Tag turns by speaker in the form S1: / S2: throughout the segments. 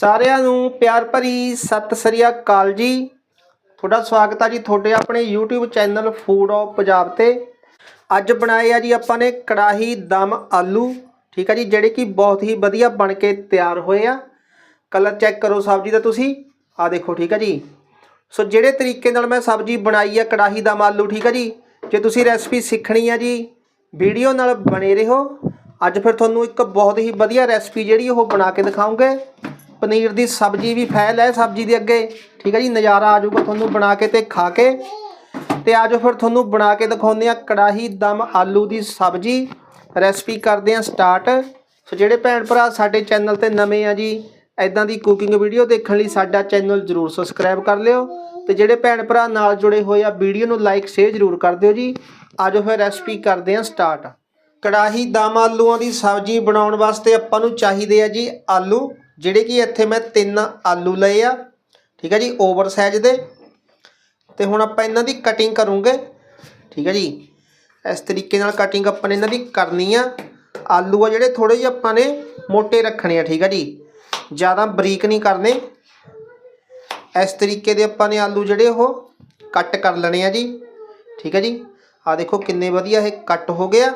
S1: ਸਾਰਿਆਂ ਨੂੰ ਪਿਆਰ ਭਰੀ ਸਤਿ ਸ੍ਰੀ ਅਕਾਲ ਜੀ। ਤੁਹਾਡਾ ਸਵਾਗਤ ਆ ਜੀ ਤੁਹਾਡੇ ਆਪਣੇ YouTube channel food of Punjab ਤੇ। ਅੱਜ ਬਣਾਏ ਆ ਜੀ ਆਪਾਂ ਨੇ ਕੜਾਹੀ, ਦਮ, ਆਲੂ, ਠੀਕ ਆ ਜੀ, ਜਿਹੜੇ ਕਿ ਬਹੁਤ ਹੀ ਵਧੀਆ ਬਣ ਕੇ ਤਿਆਰ ਹੋਏ ਆ। ਕਲਰ ਚੈੱਕ ਕਰੋ ਸਬਜ਼ੀ ਦਾ ਤੁਸੀਂ। ਆ ਦੇਖੋ, ਠੀਕ ਹੈ ਜੀ। ਸੋ ਜਿਹੜੇ ਤਰੀਕੇ ਨਾਲ ਮੈਂ ਸਬਜ਼ੀ ਬਣਾਈ ਆ, ਕੜਾਹੀ, ਦਮ, ਆਲੂ, ਠੀਕ ਹੈ ਜੀ, ਜੇ ਤੁਸੀਂ ਰੈਸਪੀ ਸਿੱਖਣੀ ਆ ਜੀ, ਵੀਡੀਓ ਨਾਲ ਬਣੇ ਰਹੋ। ਅੱਜ ਫਿਰ ਤੁਹਾਨੂੰ ਇੱਕ ਬਹੁਤ ਹੀ ਵਧੀਆ ਰੈਸਪੀ ਜਿਹੜੀ ਉਹ ਬਣਾ ਕੇ ਦਿਖਾਉਂਗੇ। ਪਨੀਰ ਦੀ ਸਬਜ਼ੀ ਵੀ ਫੈਲ ਹੈ ਸਬਜ਼ੀ ਦੇ ਅੱਗੇ। ਠੀਕ ਹੈ ਜੀ, ਨਜ਼ਾਰਾ ਆ ਜਾਊਗਾ ਤੁਹਾਨੂੰ ਬਣਾ ਕੇ ਤੇ ਖਾ ਕੇ। ਤੇ ਆਜੋ ਫਿਰ ਤੁਹਾਨੂੰ ਬਣਾ ਕੇ ਦਿਖਾਉਂਦੇ ਆ ਕੜਾਹੀ ਦਮ ਆਲੂ ਦੀ ਸਬਜ਼ੀ। ਰੈਸਪੀ ਕਰਦੇ ਆ ਸਟਾਰਟ। ਸੋ ਜਿਹੜੇ ਭੈਣ ਭਰਾ ਸਾਡੇ ਚੈਨਲ ਤੇ ਨਵੇਂ ਆ ਜੀ ਐਦਾਂ ਦੀ ਕੁਕਿੰਗ ਵੀਡੀਓ ਦੇਖਣ ਲਈ ਸਾਡਾ ਚੈਨਲ ਜਰੂਰ ਸਬਸਕ੍ਰਾਈਬ ਕਰ ਲਿਓ। ਤੇ ਜਿਹੜੇ ਭੈਣ ਭਰਾ ਨਾਲ ਜੁੜੇ ਹੋਏ ਆ, ਵੀਡੀਓ ਨੂੰ ਲਾਈਕ, ਸ਼ੇਅਰ ਜਰੂਰ ਕਰ ਦਿਓ ਜੀ। ਆਜੋ ਫਿਰ ਰੈਸਪੀ ਕਰਦੇ ਆ ਸਟਾਰਟ। ਕੜਾਹੀ ਦਮ ਆਲੂਆਂ ਦੀ ਸਬਜ਼ੀ ਬਣਾਉਣ ਵਾਸਤੇ ਆਪਾਂ ਨੂੰ ਚਾਹੀਦੇ ਆ ਜੀ ਆਲੂ। ਜਿਹੜੇ ਕਿ ਇੱਥੇ ਮੈਂ ਤਿੰਨ ਆਲੂ ਲਏ ਆ, ਠੀਕ ਹੈ ਜੀ ਓਵਰ ਸਾਈਜ਼ ਦੇ। ਤੇ ਹੁਣ ਆਪਾਂ ਇਹਨਾਂ ਦੀ ਕਟਿੰਗ ਕਰੂੰਗੇ, ਠੀਕ ਹੈ ਜੀ। ਇਸ ਤਰੀਕੇ ਨਾਲ ਕਟਿੰਗ ਆਪਾਂ ਨੇ ਇਹਨਾਂ ਦੀ ਕਰਨੀ ਆ। ਆਲੂ ਆ ਜਿਹੜੇ ਥੋੜੇ ਜਿਹੇ ਆਪਾਂ ਨੇ ਮੋٹے ਰੱਖਣੇ ਆ, ਠੀਕ ਹੈ ਜੀ। ਜ਼ਿਆਦਾ ਬਰੀਕ ਨਹੀਂ ਕਰਨੇ। ਇਸ ਤਰੀਕੇ ਦੇ ਆਪਾਂ ਨੇ ਆਲੂ ਜਿਹੜੇ ਉਹ ਕੱਟ ਕਰ ਲੈਣੇ ਆ ਜੀ, ਠੀਕ ਹੈ ਜੀ। ਆ ਦੇਖੋ ਕਿੰਨੇ ਵਧੀਆ ਇਹ ਕੱਟ ਹੋ ਗਿਆ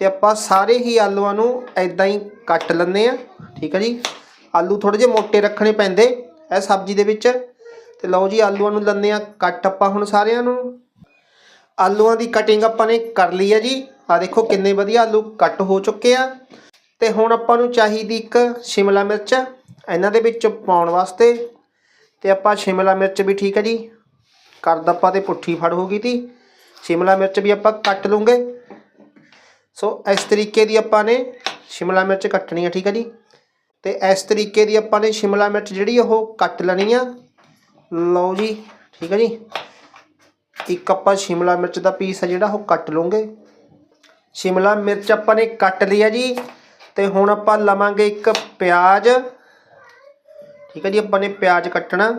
S1: ਤੇ ਆਪਾਂ ਸਾਰੇ ਹੀ ਆਲੂਆਂ ਨੂੰ ਐਦਾਂ ਹੀ ਕੱਟ ਲੈਂਦੇ ਆ, ਠੀਕ ਹੈ ਜੀ। ਆਲੂ ਥੋੜੇ ਜਿਹੇ ਮੋٹے ਰੱਖਣੇ ਪੈਂਦੇ, ਇਹ ਸਬਜ਼ੀ ਦੇ ਵਿੱਚ। ਤੇ ਲਓ ਜੀ, ਆਲੂਆਂ ਨੂੰ ਲੈਂਦੇ ਆ, ਕੱਟ ਆਪਾਂ ਹੁਣ ਸਾਰਿਆਂ ਨੂੰ। ਆਲੂਆਂ ਦੀ ਕਟਿੰਗ ਆਪਾਂ ਨੇ ਕਰ ਲਈ ਹੈ ਜੀ। ਆ ਦੇਖੋ ਕਿੰਨੇ ਵਧੀਆ ਆਲੂ ਕੱਟ ਹੋ ਚੁੱਕੇ ਆ। ਤੇ ਹੁਣ ਆਪਾਂ ਨੂੰ ਚਾਹੀਦੀ ਇੱਕ ਸ਼ਿਮਲਾ ਮਿਰਚ, ਇਹਨਾਂ ਦੇ ਵਿੱਚ ਪਾਉਣ ਵਾਸਤੇ। ਤੇ ਆਪਾਂ ਸ਼ਿਮਲਾ ਮਿਰਚ ਵੀ ਠੀਕ ਹੈ ਜੀ। ਕਰਦ ਆਪਾਂ ਤੇ ਪੁੱਠੀ ਫੜ ਹੋ ਗਈ ਤੀ। ਸ਼ਿਮਲਾ ਮਿਰਚ ਵੀ ਆਪਾਂ ਕੱਟ ਲੂੰਗੇ। ਸੋ ਇਸ ਤਰੀਕੇ ਦੀ ਆਪਾਂ ਨੇ ਸ਼ਿਮਲਾ ਮਿਰਚ ਕੱਟਣੀ ਹੈ ਠੀਕ ਹੈ ਜੀ। ਤੇ ਇਸ ਤਰੀਕੇ ਦੀ ਆਪਾਂ ਨੇ ਸ਼ਿਮਲਾ ਮਿਰਚ ਜਿਹੜੀ ਉਹ ਕੱਟ ਲੈਣੀ ਆ। ਲਓ ਜੀ, ਠੀਕ ਹੈ ਜੀ। ਇੱਕ ਆਪਾਂ ਸ਼ਿਮਲਾ ਮਿਰਚ ਦਾ ਪੀਸ ਆ ਜਿਹੜਾ ਉਹ ਕੱਟ ਲਵਾਂਗੇ। ਸ਼ਿਮਲਾ ਮਿਰਚ ਆਪਾਂ ਨੇ ਕੱਟ ਲਿਆ ਜੀ, ਤੇ ਹੁਣ ਆਪਾਂ ਲਵਾਂਗੇ ਇੱਕ ਪਿਆਜ਼। ਠੀਕ ਹੈ ਜੀ, ਆਪਾਂ ਨੇ ਪਿਆਜ਼ ਕੱਟਣਾ।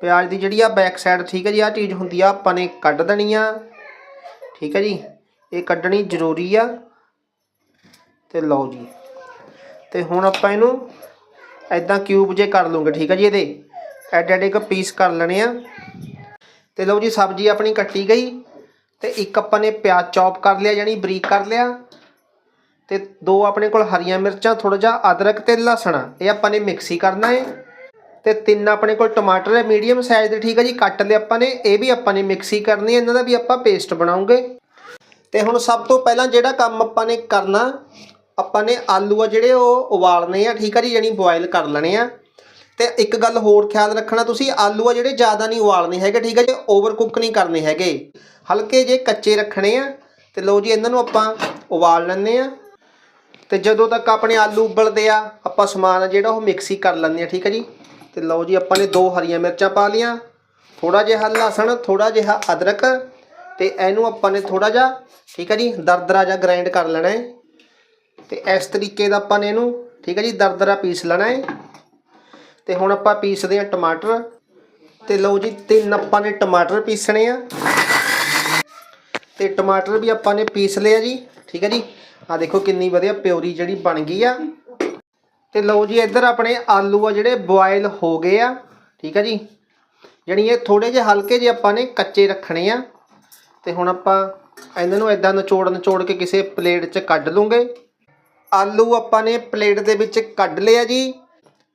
S1: ਪਿਆਜ਼ ਦੀ ਜਿਹੜੀ ਆ ਬੈਕ ਸਾਈਡ ਠੀਕ ਹੈ ਜੀ ਆ ਚੀਜ਼ ਹੁੰਦੀ ਆ, ਆਪਾਂ ਨੇ ਕੱਢ ਦੇਣੀ ਆ। ਠੀਕ ਹੈ ਜੀ, ਇਹ ਕੱਢਣੀ ਜ਼ਰੂਰੀ ਆ। ਤੇ ਲਓ ਜੀ। ਤੇ ਹੁਣ ਆਪਾਂ ਇਹਨੂੰ ਐਦਾਂ ਕਿਊਬ ਜੇ ਕਰ ਲਵਾਂਗੇ ਠੀਕ ਹੈ ਜੀ ਇਹਦੇ? ਐਡ ਐਡ ਇੱਕ ਪੀਸ ਕਰ ਲੈਣੇ ਆ। ਤੇ ਲਓ ਜੀ, ਸਬਜ਼ੀ ਆਪਣੀ ਕੱਟੀ ਗਈ। ਤੇ ਇੱਕ ਆਪਾਂ ਨੇ ਪਿਆਜ਼ ਚੌਪ ਕਰ ਲਿਆ, ਯਾਨੀ ਬਰੀਕ ਕਰ ਲਿਆ। ਤੇ ਦੋ ਆਪਣੇ ਕੋਲ ਹਰੀਆਂ ਮਿਰਚਾਂ ਥੋੜਾ ਜਿਹਾ ਅਦਰਕ ਤੇ ਲਸਣ, ਇਹ ਆਪਾਂ ਨੇ ਮਿਕਸੀ ਕਰਨਾ ਹੈ ਤੇ ਤਿੰਨ ਆਪਣੇ ਕੋਲ ਟਮਾਟਰ ਹੈ ਮੀਡੀਅਮ ਸਾਈਜ਼ ਦੇ, ਠੀਕ ਹੈ ਜੀ, ਕੱਟ ਲਏ ਆਪਾਂ ਨੇ, ਇਹ ਵੀ ਆਪਾਂ ਨੇ ਮਿਕਸੀ ਕਰਨੀ ਹੈ, ਇਹਨਾਂ ਦਾ ਵੀ ਆਪਾਂ ਪੇਸਟ ਬਣਾਉਂਗੇ। ਤੇ ਹੁਣ ਸਭ ਤੋਂ ਪਹਿਲਾਂ ਜਿਹੜਾ ਕੰਮ ਆਪਾਂ ਨੇ ਕਰਨਾ ਆਪਾਂ ਨੇ ਆਲੂ ਆ ਜਿਹੜੇ ਉਹ ਉਬਾਲਨੇ ਆ, ਠੀਕ ਆ ਜੀ, ਯਾਨੀ ਬੋਇਲ ਕਰ ਲੈਣੇ ਆ। ਤੇ ਇੱਕ ਗੱਲ ਹੋਰ ਖਿਆਲ ਰੱਖਣਾ ਤੁਸੀਂ, ਆਲੂ ਆ ਜਿਹੜੇ ਜ਼ਿਆਦਾ ਨਹੀਂ ਉਬਾਲਨੇ ਹੈਗੇ, ਠੀਕ ਆ ਜੀ ਓਵਰ ਕੁੱਕ ਨਹੀਂ ਕਰਨੇ ਹੈਗੇ। ਹਲਕੇ ਜੇ ਕੱਚੇ ਰੱਖਣੇ ਆ, ਤੇ ਲਓ ਜੀ, ਇਹਨਾਂ ਨੂੰ ਆਪਾਂ ਉਬਾਲ ਲੈਣੇ ਆ। ਤੇ ਜਦੋਂ ਤੱਕ ਆਪਣੇ ਆਲੂ ਉਬਲਦੇ ਆ, ਆਪਾਂ ਸਮਾਨ ਜਿਹੜਾ ਉਹ ਮਿਕਸੀ ਕਰ ਲੈਂਦੇ ਆ, ਠੀਕ ਆ ਜੀ। ਤੇ ਲਓ ਜੀ, ਆਪਾਂ ਨੇ ਦੋ ਹਰੀਆਂ ਮਿਰਚਾਂ ਪਾ ਲੀਆਂ ਥੋੜਾ ਜਿਹਾ ਲਸਣ ਥੋੜਾ ਜਿਹਾ ਅਦਰਕ, ਤੇ ਇਹਨੂੰ ਆਪਾਂ ਨੇ ਥੋੜਾ ਜਿਹਾ, ਠੀਕ ਆ ਜੀ, ਦਰਦਰਾ ਜਿਹਾ ਗ੍ਰਾਈਂਡ ਕਰ ਲੈਣਾ ਹੈ। ਤੇ ਇਸ ਤਰੀਕੇ ਦਾ ਆਪਾਂ ਨੇ ਇਹਨੂੰ, ਠੀਕ ਹੈ ਜੀ ਦਰਦਰਾ ਪੀਸ ਲੈਣਾ ਹੈ। ਤੇ ਹੁਣ ਆਪਾਂ ਪੀਸਦੇ ਆ ਟਮਾਟਰ। ਤੇ ਲਓ ਜੀ, ਤਿੰਨ ਆਪਾਂ ਨੇ ਟਮਾਟਰ ਪੀਸਣੇ ਆ। ਤੇ ਟਮਾਟਰ ਵੀ ਆਪਾਂ ਨੇ ਪੀਸ ਲਿਆ ਜੀ, ਠੀਕ ਹੈ ਜੀ। ਆ ਦੇਖੋ ਕਿੰਨੀ ਵਧੀਆ ਪਿਓਰੀ ਜਿਹੜੀ ਬਣ ਗਈ ਆ। ਤੇ ਲਓ ਜੀ, ਇੱਧਰ ਆਪਣੇ ਆਲੂ ਆ ਜਿਹੜੇ ਬੋਇਲ ਹੋ ਗਏ ਆ, ਠੀਕ ਹੈ ਜੀ। ਜਿਹੜੀ ਇਹ ਥੋੜੇ ਜਿਹੇ ਹਲਕੇ ਜਿਹੇ ਆਪਾਂ ਨੇ ਕੱਚੇ ਰੱਖਣੇ ਆ। ਤੇ ਹੁਣ ਆਪਾਂ ਇਹਨਾਂ ਨੂੰ ਇਦਾਂ ਨਿਚੋੜ ਨਿਚੋੜ ਕੇ ਕਿਸੇ ਪਲੇਟ 'ਚ ਕੱਢ ਲੂੰਗੇ। ਆਲੂ ਆਪਾਂ ਨੇ ਪਲੇਟ ਦੇ ਵਿੱਚ ਕੱਢ ਲਿਆ ਜੀ।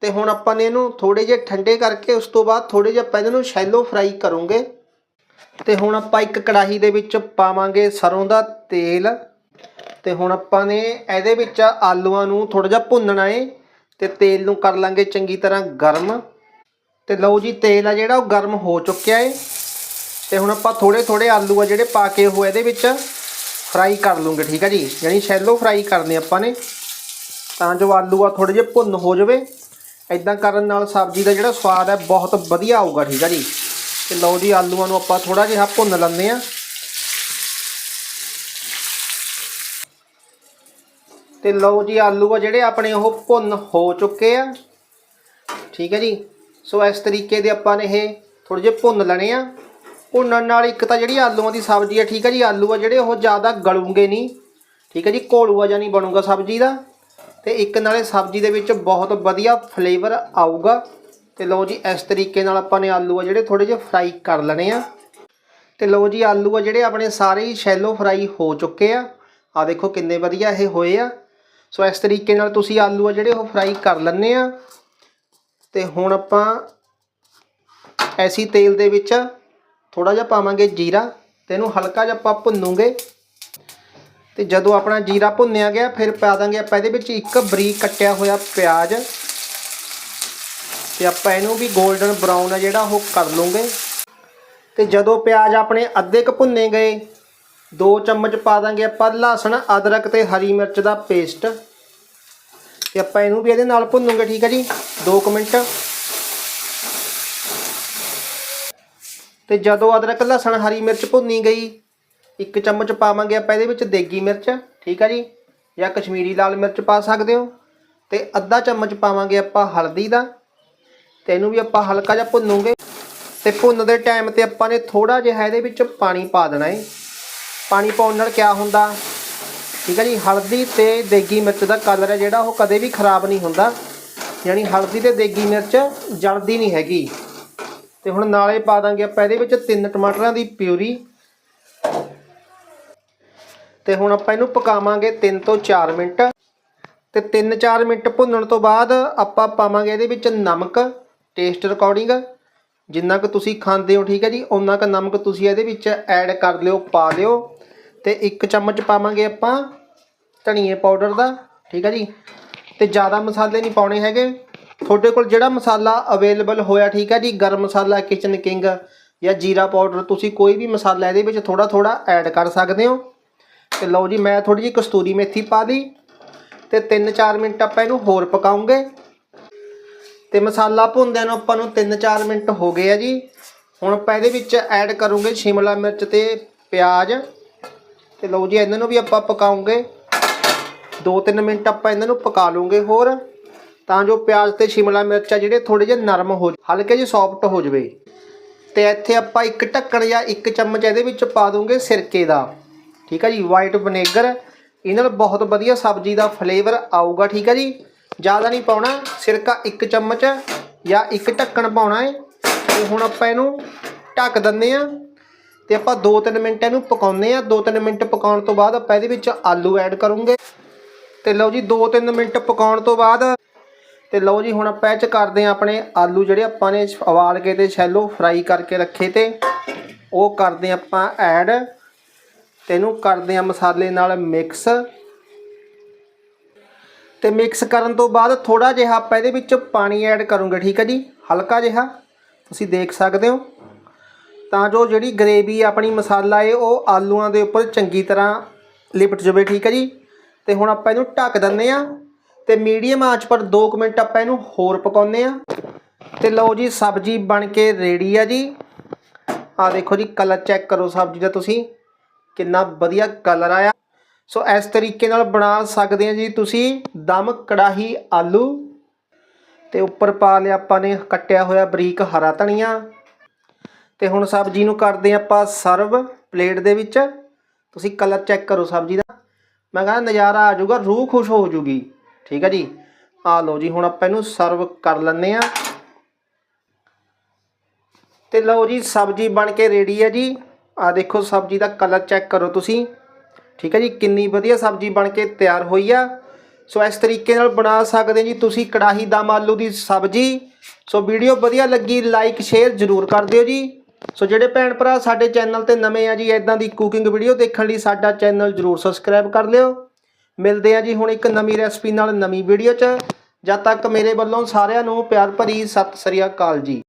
S1: ਤੇ ਹੁਣ ਆਪਾਂ ਨੇ ਇਹਨੂੰ ਥੋੜੇ ਜਿਹੇ ਠੰਡੇ ਕਰਕੇ ਉਸ ਤੋਂ ਬਾਅਦ ਥੋੜੇ ਜਿਹੇ ਆਪਾਂ ਇਹਨਾਂ ਨੂੰ ਸ਼ੈਲੋ ਫਰਾਈ ਕਰੂੰਗੇ। ਤੇ ਹੁਣ ਆਪਾਂ ਇੱਕ ਕੜਾਹੀ ਦੇ ਵਿੱਚ ਪਾਵਾਂਗੇ ਸਰੋਂ ਦਾ ਤੇਲ। ਤੇ ਹੁਣ ਆਪਾਂ ਨੇ ਇਹਦੇ ਵਿੱਚ ਆਲੂਆਂ ਨੂੰ ਥੋੜਾ ਜਿਹਾ ਭੁੰਨਣਾ ਏ। ਤੇ ਤੇਲ ਨੂੰ ਕਰ ਲਾਂਗੇ ਚੰਗੀ ਤਰ੍ਹਾਂ ਗਰਮ। ਤੇ ਲਓ ਜੀ, ਤੇਲ ਆ ਜਿਹੜਾ ਉਹ ਗਰਮ ਹੋ ਚੁੱਕਿਆ ਏ। ਤੇ ਹੁਣ ਆਪਾਂ ਥੋੜੇ ਥੋੜੇ ਆਲੂ ਆ ਜਿਹੜੇ ਪਾ ਕੇ ਉਹ ਇਹਦੇ ਵਿੱਚ ਫਰਾਈ ਕਰ ਲੂੰਗੇ, ਠੀਕ ਹੈ ਜੀ? ਯਾਨੀ ਸ਼ੈਲੋ ਫਰਾਈ ਕਰਨੇ ਆਪਾਂ ਨੇ। ਤਾਂ ਜੋ ਆਲੂ ਆ ਥੋੜੇ ਜਿਹੇ ਭੁੰਨ ਹੋ ਜਾਵੇ। ਇਦਾਂ ਕਰਨ ਨਾਲ ਸਬਜ਼ੀ ਦਾ ਜਿਹੜਾ ਸਵਾਦ ਹੈ, ਬਹੁਤ ਵਧੀਆ ਆਊਗਾ, ਠੀਕ ਹੈ ਜੀ? ਤੇ ਲਓ ਜੀ, ਆਲੂਆਂ ਨੂੰ ਆਪਾਂ ਥੋੜਾ ਜਿਹਾ ਭੁੰਨ ਲੈਂਦੇ ਆ ਤੇ ਲਓ ਜੀ, ਆਲੂ ਆ ਜਿਹੜੇ ਆਪਣੇ ਉਹ ਭੁੰਨ ਹੋ ਚੁੱਕੇ ਆ। ਠੀਕ ਹੈ ਜੀ? ਸੋ ਇਸ ਤਰੀਕੇ ਦੇ ਆਪਾਂ ਨੇ ਇਹ ਥੋੜੇ ਜਿਹੇ ਭੁੰਨ ਲੈਣੇ ਆ। ਭੁੰਨਣ ਨਾਲ ਇੱਕ ਤਾਂ ਜਿਹੜੀ ਆਲੂਆਂ ਦੀ ਸਬਜ਼ੀ ਆ, ਠੀਕ ਹੈ ਜੀ, ਆਲੂ ਆ ਜਿਹੜੇ ਉਹ ਜ਼ਿਆਦਾ ਗਲੂਗੇ ਨਹੀਂ, ਠੀਕ ਹੈ ਜੀ, ਘੋਲੂਆ ਜਾਂ ਨਹੀਂ ਬਣੂਗਾ ਸਬਜ਼ੀ ਦਾ। ਤੇ ਇੱਕ ਨਾਲੇ ਸਬਜ਼ੀ ਦੇ ਵਿੱਚ ਬਹੁਤ ਵਧੀਆ ਫਲੇਵਰ ਆਊਗਾ। ਤੇ ਲਓ ਜੀ, ਇਸ ਤਰੀਕੇ ਨਾਲ ਆਪਾਂ ਨੇ ਆਲੂ ਆ ਜਿਹੜੇ ਥੋੜੇ ਜਿਹਾ ਫਰਾਈ ਕਰ ਲੈਣੇ ਆ। ਤੇ ਲਓ ਜੀ, ਆਲੂ ਆ ਜਿਹੜੇ ਆਪਣੇ ਸਾਰੇ ਹੀ ਸ਼ੈਲੋ ਫਰਾਈ ਹੋ ਚੁੱਕੇ ਆ। ਆ ਦੇਖੋ ਕਿੰਨੇ ਵਧੀਆ ਇਹ ਹੋਏ ਆ। ਸੋ ਇਸ ਤਰੀਕੇ ਨਾਲ ਤੁਸੀਂ ਆਲੂ ਆ ਜਿਹੜੇ ਉਹ ਫਰਾਈ ਕਰ ਲੈਣੇ ਆ। ਤੇ ਹੁਣ ਆਪਾਂ ਐਸੀ ਤੇਲ ਦੇ ਵਿੱਚ ਥੋੜਾ ਜਿਹਾ ਪਾਵਾਂਗੇ ਜੀਰਾ, ਤੇ ਇਹਨੂੰ ਹਲਕਾ ਜਿਹਾ ਆਪਾਂ ਭੁੰਨੂਗੇ। ਤੇ ਜਦੋਂ ਆਪਣਾ ਜੀਰਾ ਭੁੰਨਿਆ ਗਿਆ, ਫਿਰ ਪਾ ਦਾਂਗੇ ਆਪਾਂ ਇਹਦੇ ਵਿੱਚ ਇੱਕ ਬਰੀਕ ਕੱਟਿਆ ਹੋਇਆ ਪਿਆਜ਼। ਤੇ ਆਪਾਂ ਇਹਨੂੰ ਵੀ 골ਡਨ ਬਰਾਊਨ ਆ ਜਿਹੜਾ ਉਹ ਕਰ ਲਵਾਂਗੇ ਤੇ ਜਦੋਂ ਪਿਆਜ਼ ਆਪਣੇ ਅੱਧੇ ਕੁ ਭੁੰਨੇ ਗਏ 2 ਚਮਚ ਪਾ ਦਾਂਗੇ ਆਪਾਂ ਲਸਣ, ਅਦਰਕ ਤੇ ਹਰੀ ਮਿਰਚ ਦਾ ਪੇਸਟ। ਤੇ ਆਪਾਂ ਇਹਨੂੰ ਵੀ ਇਹਦੇ ਨਾਲ ਭੁੰਨੂਗੇ, ਠੀਕ ਹੈ ਜੀ? 2 ਮਿੰਟ। ਤੇ ਜਦੋਂ ਅਦਰਕ, ਲਸਣ, ਹਰੀ ਮਿਰਚ ਭੁੰਨੀ ਗਈ, ਇੱਕ ਚਮਚ ਪਾਵਾਂਗੇ ਆਪਾਂ ਇਹਦੇ ਵਿੱਚ ਦੇਗੀ ਮਿਰਚ, ਠੀਕ ਹੈ ਜੀ? ਜਾਂ ਕਸ਼ਮੀਰੀ ਲਾਲ ਮਿਰਚ ਪਾ ਸਕਦੇ ਹੋ। ਤੇ ਅੱਧਾ ਚਮਚ ਪਾਵਾਂਗੇ ਆਪਾਂ ਹਲਦੀ ਦਾ, ਤੇ ਇਹਨੂੰ ਵੀ ਆਪਾਂ ਹਲਕਾ ਜਿਹਾ ਭੁੰਨੂਗੇ। ਤੇ ਭੁੰਨਦੇ ਟਾਈਮ ਤੇ ਆਪਾਂ ਨੇ ਥੋੜਾ ਜਿਹਾ ਇਹਦੇ ਵਿੱਚ ਪਾਣੀ ਪਾ ਦੇਣਾ ਹੈ ਪਾਣੀ ਪਾਉਣ ਨਾਲ ਕੀ ਹੁੰਦਾ? ਠੀਕ ਹੈ ਜੀ, ਹਲਦੀ ਤੇ ਦੇਗੀ ਮਿਰਚ ਦਾ ਕਲਰ ਹੈ ਜਿਹੜਾ ਉਹ ਕਦੇ ਵੀ ਖਰਾਬ ਨਹੀਂ ਹੁੰਦਾ। ਯਾਨੀ ਹਲਦੀ ਤੇ ਦੇਗੀ ਮਿਰਚ ਜਲਦੀ ਨਹੀਂ ਹੈਗੀ। ਤੇ ਹੁਣ ਨਾਲੇ ਪਾ ਦਾਂਗੇ ਆਪਾਂ ਇਹਦੇ ਵਿੱਚ ਤਿੰਨ ਟਮਾਟਰਾਂ ਦੀ ਪਿਊਰੀ। ਤੇ ਹੁਣ ਆਪਾਂ ਇਹਨੂੰ ਪਕਾਵਾਂਗੇ 3 ਤੋਂ 4 ਮਿੰਟ। ਤੇ 3-4 ਮਿੰਟ ਭੁੰਨਣ ਤੋਂ ਬਾਅਦ ਆਪਾਂ ਪਾਵਾਂਗੇ ਇਹਦੇ ਵਿੱਚ ਨਮਕ ਟੇਸਟ ਰਿਕਾਰਡਿੰਗ ਜਿੰਨਾ ਕੁ ਤੁਸੀਂ ਖਾਂਦੇ ਹੋ, ਠੀਕ ਹੈ ਜੀ ਉਨਾ ਕੁ ਨਮਕ ਤੁਸੀਂ ਇਹਦੇ ਵਿੱਚ ਐਡ ਕਰ ਲਿਓ, ਪਾ ਲਿਓ। ਤੇ ਇੱਕ ਚਮਚ ਪਾਵਾਂਗੇ ਆਪਾਂ ਧਨੀਏ ਪਾਊਡਰ ਦਾ, ਠੀਕ ਹੈ ਜੀ। ਤੇ ਜ਼ਿਆਦਾ ਮਸਾਲੇ ਨਹੀਂ ਪਾਉਣੇ ਹੈਗੇ। ਤੁਹਾਡੇ ਕੋਲ ਜਿਹੜਾ ਮਸਾਲਾ ਅਵੇਲੇਬਲ ਹੋਇਆ, ਠੀਕ ਹੈ ਜੀ? ਗਰਮ ਮਸਾਲਾ ਕਿਚਨ ਕਿੰਗ ਜਾਂ ਜੀਰਾ ਪਾਊਡਰ, ਤੁਸੀਂ ਕੋਈ ਵੀ ਮਸਾਲਾ ਇਹਦੇ ਵਿੱਚ ਥੋੜਾ ਥੋੜਾ ਐਡ ਕਰ ਸਕਦੇ ਹੋ। ਤੇ ਲਓ ਜੀ, ਮੈਂ ਥੋੜੀ ਜਿਹੀ ਕਸਤੂਰੀ ਮੇਥੀ ਪਾ ਦੀ ਤੇ 3-4 ਮਿੰਟ ਆਪਾਂ ਇਹਨੂੰ ਹੋਰ ਪਕਾਉਂਗੇ। ਤੇ ਮਸਾਲਾ ਭੁੰਦਿਆਂ ਨੂੰ ਆਪਾਂ ਨੂੰ 3-4 ਮਿੰਟ ਹੋ ਗਏ ਆ ਜੀ। ਹੁਣ ਆਪਾਂ ਇਹਦੇ ਵਿੱਚ ਐਡ ਕਰੂੰਗੇ ਸ਼ਿਮਲਾ ਮਿਰਚ ਤੇ ਪਿਆਜ਼। ਤੇ ਲਓ ਜੀ, ਇਹਨਾਂ ਨੂੰ ਵੀ ਆਪਾਂ ਪਕਾਉਂਗੇ। 2-3 ਮਿੰਟ ਆਪਾਂ ਇਹਨਾਂ ਨੂੰ ਪਕਾ ਲੂੰਗੇ ਹੋਰ। ਤਾਂ ਜੋ ਪਿਆਜ਼ ਤੇ ਸ਼ਿਮਲਾ ਮਿਰਚ ਆ ਜਿਹੜੇ ਥੋੜੇ ਜਿਹੇ ਨਰਮ ਹੋ ਹਲਕੇ ਜਿਹੇ ਸੌਫਟ ਹੋ ਜਵੇ। ਤੇ ਇੱਥੇ ਆਪਾਂ ਇੱਕ ਢੱਕਣ ਜਾਂ ਇੱਕ ਚਮਚ ਇਹਦੇ ਵਿੱਚ ਪਾ ਦੂੰਗੇ ਸਿਰਕੇ ਦਾ। ਠੀਕ ਆ ਜੀ ਵਾਈਟ ਵਿਨੇਗਰ ਇਹਨਾਂ ਨਾਲ ਬਹੁਤ ਵਧੀਆ ਸਬਜ਼ੀ ਦਾ ਫਲੇਵਰ ਆਊਗਾ, ਠੀਕ ਆ ਜੀ? ਜ਼ਿਆਦਾ ਨਹੀਂ ਪਾਉਣਾ, ਸਿਰਕਾ ਇੱਕ ਚਮਚ ਜਾਂ ਇੱਕ ਢੱਕਣ ਪਾਉਣਾ ਹੈ। ਤੇ ਹੁਣ ਆਪਾਂ ਇਹਨੂੰ ਢੱਕ ਦਿੰਦੇ ਆ ਤੇ ਆਪਾਂ 2-3 ਮਿੰਟ ਇਹਨੂੰ ਪਕਾਉਂਦੇ ਆ 2-3 ਮਿੰਟ ਪਕਾਉਣ ਤੋਂ ਬਾਅਦ ਆਪਾਂ ਇਹਦੇ ਵਿੱਚ ਆਲੂ ਐਡ ਕਰੂੰਗੇ। ਤੇ ਲਓ ਜੀ 2-3 ਮਿੰਟ ਪਕਾਉਣ ਤੋਂ ਬਾਅਦ ਤੇ ਲਓ ਜੀ, ਹੁਣ ਆਪਾਂ ਇਹ ਚ ਕਰਦੇ ਆ ਆਪਣੇ ਆਲੂ ਜਿਹੜੇ ਆਪਾਂ ਨੇ ਉਬਾਲ ਕੇ ਤੇ ਸ਼ੈਲੋ ਫਰਾਈ ਕਰਕੇ ਰੱਖੇ ਤੇ ਉਹ ਕਰਦੇ ਆਪਾਂ ਐਡ ਤੇ ਇਹਨੂੰ ਕਰਦੇ ਆ ਮਸਾਲੇ ਨਾਲ ਮਿਕਸ। ਤੇ ਮਿਕਸ ਕਰਨ ਤੋਂ ਬਾਅਦ ਥੋੜਾ ਜਿਹਾ ਆਪਾਂ ਇਹਦੇ ਵਿੱਚ ਪਾਣੀ ਐਡ ਕਰੂੰਗੇ, ਠੀਕ ਹੈ ਜੀ? ਹਲਕਾ ਜਿਹਾ, ਤੁਸੀਂ ਦੇਖ ਸਕਦੇ ਹੋ। ਤਾਂ ਜੋ ਜਿਹੜੀ ਗਰੇਵੀ ਆਪਣੀ ਮਸਾਲਾ ਏ ਉਹ ਆਲੂਆਂ ਦੇ ਉੱਪਰ ਚੰਗੀ ਤਰ੍ਹਾਂ ਲਿਪਟ ਜਾਵੇ, ਠੀਕ ਹੈ ਜੀ? ਤੇ ਹੁਣ ਆਪਾਂ ਇਹਨੂੰ ਢੱਕ ਦਿੰਨੇ ਆ ਤੇ ਮੀਡੀਅਮ ਆਂਚ ਪਰ 2 ਮਿੰਟ ਆਪਾਂ ਇਹਨੂੰ ਹੋਰ ਪਕਾਉਂਦੇ ਆ ਤੇ ਲਓ ਜੀ, ਸਬਜ਼ੀ ਬਣ ਕੇ ਰੈਡੀ ਆ ਜੀ। ਆ ਦੇਖੋ ਜੀ ਕਲਰ ਚੈੱਕ ਕਰੋ ਸਬਜ਼ੀ ਦਾ ਤੁਸੀਂ, ਕਿੰਨਾ ਵਧੀਆ ਕਲਰ ਆਇਆ। ਸੋ ਇਸ ਤਰੀਕੇ ਨਾਲ ਬਣਾ ਸਕਦੇ ਆ ਜੀ ਤੁਸੀਂ, ਦਮ, ਕੜਾਹੀ, ਆਲੂ। ਤੇ ਉੱਪਰ ਪਾ ਲਿਆ ਆਪਾਂ ਨੇ, ਕੱਟਿਆ ਹੋਇਆ ਬਰੀਕ ਹਰਾ ਧਨੀਆ। ਤੇ ਹੁਣ ਸਬਜ਼ੀ ਨੂੰ ਕਰਦੇ ਆਪਾਂ ਸਰਵ ਪਲੇਟ ਦੇ ਵਿੱਚ। ਤੁਸੀਂ ਕਲਰ ਚੈੱਕ ਕਰੋ ਸਬਜ਼ੀ ਦਾ। ਮੈਂ ਕਹਿੰਦਾ ਨਜ਼ਾਰਾ ਆ ਜਾਊਗਾ, ਰੂਹ ਖੁਸ਼ ਹੋ ਜੂਗੀ ਠੀਕ ਹੈ ਜੀ। ਆ ਲਓ ਜੀ, ਹੁਣ ਆਪਾਂ ਇਹਨੂੰ ਸਰਵ ਕਰ ਲੈਂਦੇ ਆ ਤੇ ਲਓ ਜੀ, ਸਬਜ਼ੀ ਬਣ ਕੇ ਰੈਡੀ ਹੈ ਜੀ। ਆ ਦੇਖੋ, ਸਬਜ਼ੀ ਦਾ ਕਲਰ ਚੈੱਕ ਕਰੋ ਤੁਸੀਂ। ਠੀਕ ਹੈ ਜੀ, ਕਿੰਨੀ ਵਧੀਆ ਸਬਜ਼ੀ ਬਣ ਕੇ ਤਿਆਰ ਹੋਈ ਆ। ਸੋ ਇਸ ਤਰੀਕੇ ਨਾਲ ਬਣਾ ਸਕਦੇ ਜੀ ਤੁਸੀਂ ਕੜਾਹੀ ਦਮ ਆਲੂ ਦੀ ਸਬਜ਼ੀ। ਸੋ ਵੀਡੀਓ ਵਧੀਆ ਲੱਗੀ ਲਾਈਕ ਸ਼ੇਅਰ ਜ਼ਰੂਰ ਕਰ ਦਿਓ ਜੀ। ਸੋ ਜਿਹੜੇ ਭੈਣ ਭਰਾ ਸਾਡੇ ਚੈਨਲ ਤੇ ਨਵੇਂ ਆ ਜੀ ਇਦਾਂ ਦੀ ਕੁਕਿੰਗ ਵੀਡੀਓ ਦੇਖਣ ਲਈ ਸਾਡਾ ਚੈਨਲ ਜ਼ਰੂਰ ਸਬਸਕ੍ਰਾਈਬ ਕਰ ਲਿਓ। ਮਿਲਦੇ ਆ ਜੀ ਹੁਣ ਇੱਕ ਨਵੀਂ ਰੈਸਪੀ ਨਾਲ ਨਵੀਂ ਵੀਡੀਓ 'ਚ। ਜਦ ਤੱਕ ਮੇਰੇ ਵੱਲੋਂ ਸਾਰਿਆਂ ਨੂੰ ਪਿਆਰ ਭਰੀ ਸਤਿ ਸ੍ਰੀ ਅਕਾਲ ਜੀ।